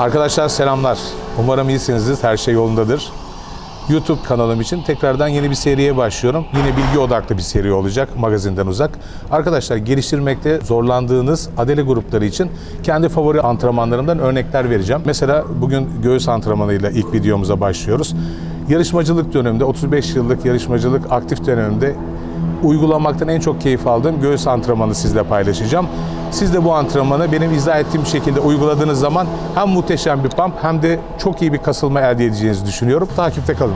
Arkadaşlar selamlar. Umarım iyisinizdir, her şey yolundadır. YouTube kanalım için tekrardan yeni bir seriye başlıyorum. Yine bilgi odaklı bir seri olacak, magazinden uzak. Arkadaşlar geliştirmekte zorlandığınız adele grupları için kendi favori antrenmanlarımdan örnekler vereceğim. Mesela bugün göğüs antrenmanıyla ilk videomuza başlıyoruz. Yarışmacılık döneminde, 35 yıllık yarışmacılık aktif döneminde uygulamaktan en çok keyif aldığım göğüs antrenmanı sizle paylaşacağım. Siz de bu antrenmanı benim izah ettiğim şekilde uyguladığınız zaman hem muhteşem bir pump hem de çok iyi bir kasılma elde edeceğinizi düşünüyorum. Takipte kalın.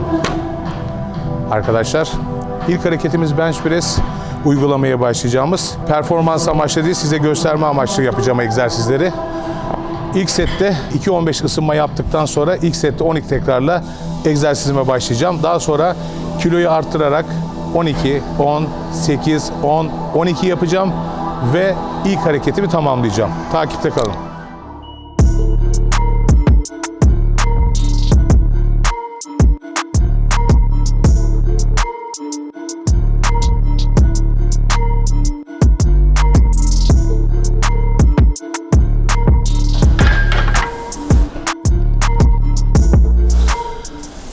Arkadaşlar ilk hareketimiz bench press uygulamaya başlayacağımız. Performans amaçlı değil size gösterme amaçlı yapacağım egzersizleri. İlk sette 2-15 ısınma yaptıktan sonra ilk sette 12 tekrarla egzersizime başlayacağım. Daha sonra kiloyu arttırarak 12, 10, 8, 10, 12 yapacağım ve ilk hareketimi tamamlayacağım. Takipte kalın.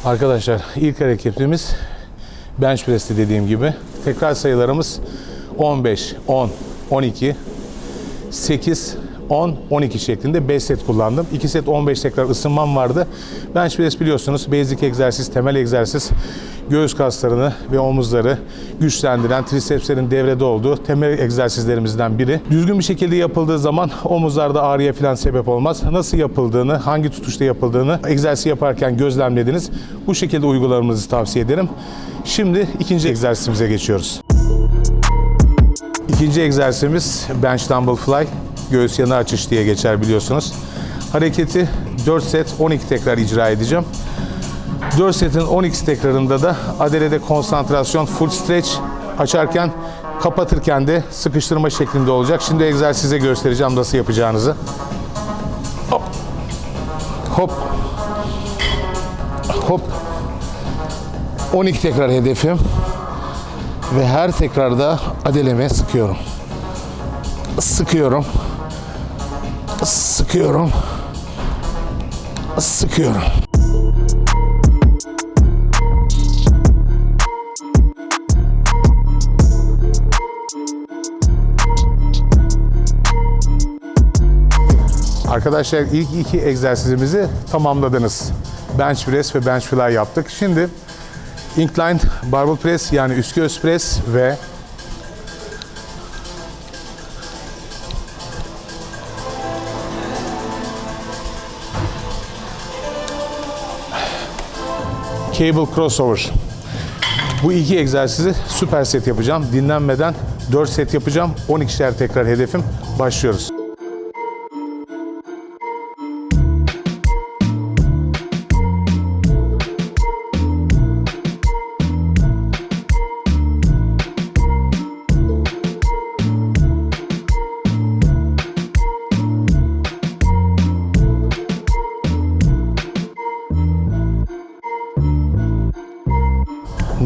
Arkadaşlar ilk hareketimiz bench press'te dediğim gibi. Tekrar sayılarımız 15, 10, 12, 8, 10, 12 şeklinde 5 set kullandım. 2 set 15 tekrar ısınmam vardı. Bench press biliyorsunuz basic egzersiz, temel egzersiz. Göğüs kaslarını ve omuzları güçlendiren, trisepslerin devrede olduğu temel egzersizlerimizden biri. Düzgün bir şekilde yapıldığı zaman omuzlarda ağrıya falan sebep olmaz. Nasıl yapıldığını, hangi tutuşta yapıldığını egzersiz yaparken gözlemlediniz. Bu şekilde uygulamanızı tavsiye ederim. Şimdi ikinci egzersizimize geçiyoruz. İkinci egzersizimiz bench dumbbell fly. Göğüs yanı açış diye geçer biliyorsunuz. Hareketi 4 set 12 tekrar icra edeceğim. 4 setin 12 tekrarında da adelede konsantrasyon full stretch açarken kapatırken de sıkıştırma şeklinde olacak. Şimdi egzersize göstereceğim nasıl yapacağınızı. Hop. Hop. Hop. 12 tekrar hedefim. Ve her tekrarda adeleme sıkıyorum. Sıkıyorum. Sıkıyorum. Sıkıyorum. Arkadaşlar ilk iki egzersizimizi tamamladınız. Bench press ve bench fly yaptık. Şimdi inclined barbell press yani üst göğüs press ve cable crossover. Bu iki egzersizi süper set yapacağım. Dinlenmeden 4 set yapacağım. 12'şer tekrar hedefim. Başlıyoruz.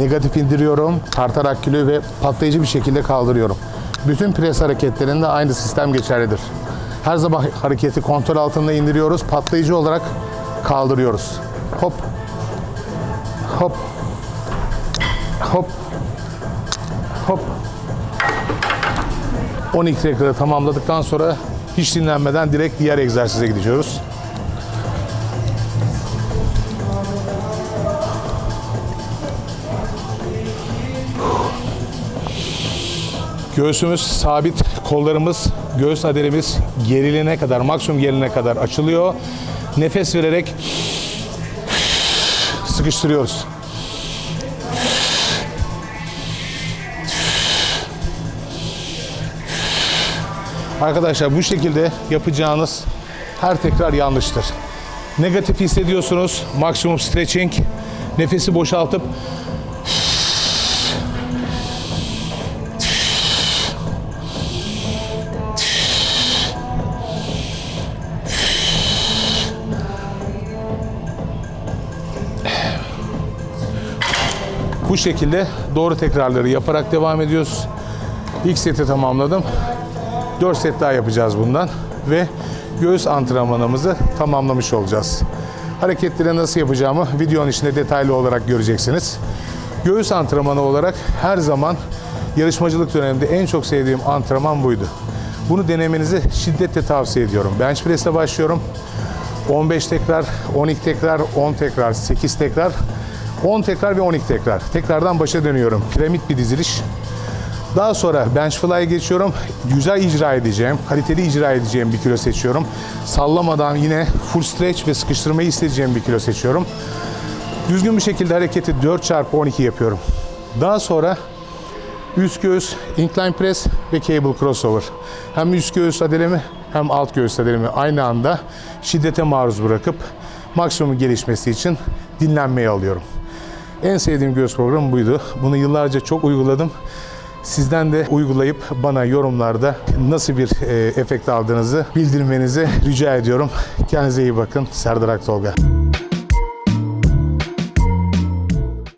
Negatif indiriyorum, tartarak kiloyu ve patlayıcı bir şekilde kaldırıyorum. Bütün pres hareketlerinde aynı sistem geçerlidir. Her zaman hareketi kontrol altında indiriyoruz, patlayıcı olarak kaldırıyoruz. Hop, hop, hop, hop. 12 tekrarı tamamladıktan sonra hiç dinlenmeden direkt diğer egzersize gidiyoruz. Göğsümüz sabit, kollarımız, göğüs aderimiz gerilene kadar, maksimum gerilene kadar açılıyor. Nefes vererek sıkıştırıyoruz. Arkadaşlar bu şekilde yapacağınız her tekrar yanlıştır. Negatif hissediyorsunuz, maksimum stretching, nefesi boşaltıp Bu şekilde doğru tekrarları yaparak devam ediyoruz. İlk seti tamamladım. 4 set daha yapacağız bundan ve göğüs antrenmanımızı tamamlamış olacağız. Hareketleri nasıl yapacağımı videonun içinde detaylı olarak göreceksiniz. Göğüs antrenmanı olarak her zaman yarışmacılık döneminde en çok sevdiğim antrenman buydu. Bunu denemenizi şiddetle tavsiye ediyorum. Bench press ile başlıyorum. 15 tekrar, 12 tekrar, 10 tekrar, 8 tekrar, 10 tekrar ve 12 tekrar. Tekrardan başa dönüyorum. Piramit bir diziliş. Daha sonra bench fly'a geçiyorum. Güzel icra edeceğim, kaliteli icra edeceğim bir kilo seçiyorum. Sallamadan yine full stretch ve sıkıştırmayı isteyeceğim bir kilo seçiyorum. Düzgün bir şekilde hareketi 4 çarpı 12 yapıyorum. Daha sonra üst göğüs, incline press ve cable crossover. Hem üst göğüs adelemi hem alt göğüs adelemi aynı anda şiddete maruz bırakıp maksimum gelişmesi için dinlenmeye alıyorum. En sevdiğim göğüs programı buydu. Bunu yıllarca çok uyguladım. Sizden de uygulayıp bana yorumlarda nasıl bir e, efekt aldığınızı bildirmenizi rica ediyorum. Kendinize iyi bakın. Serdar Aktolga.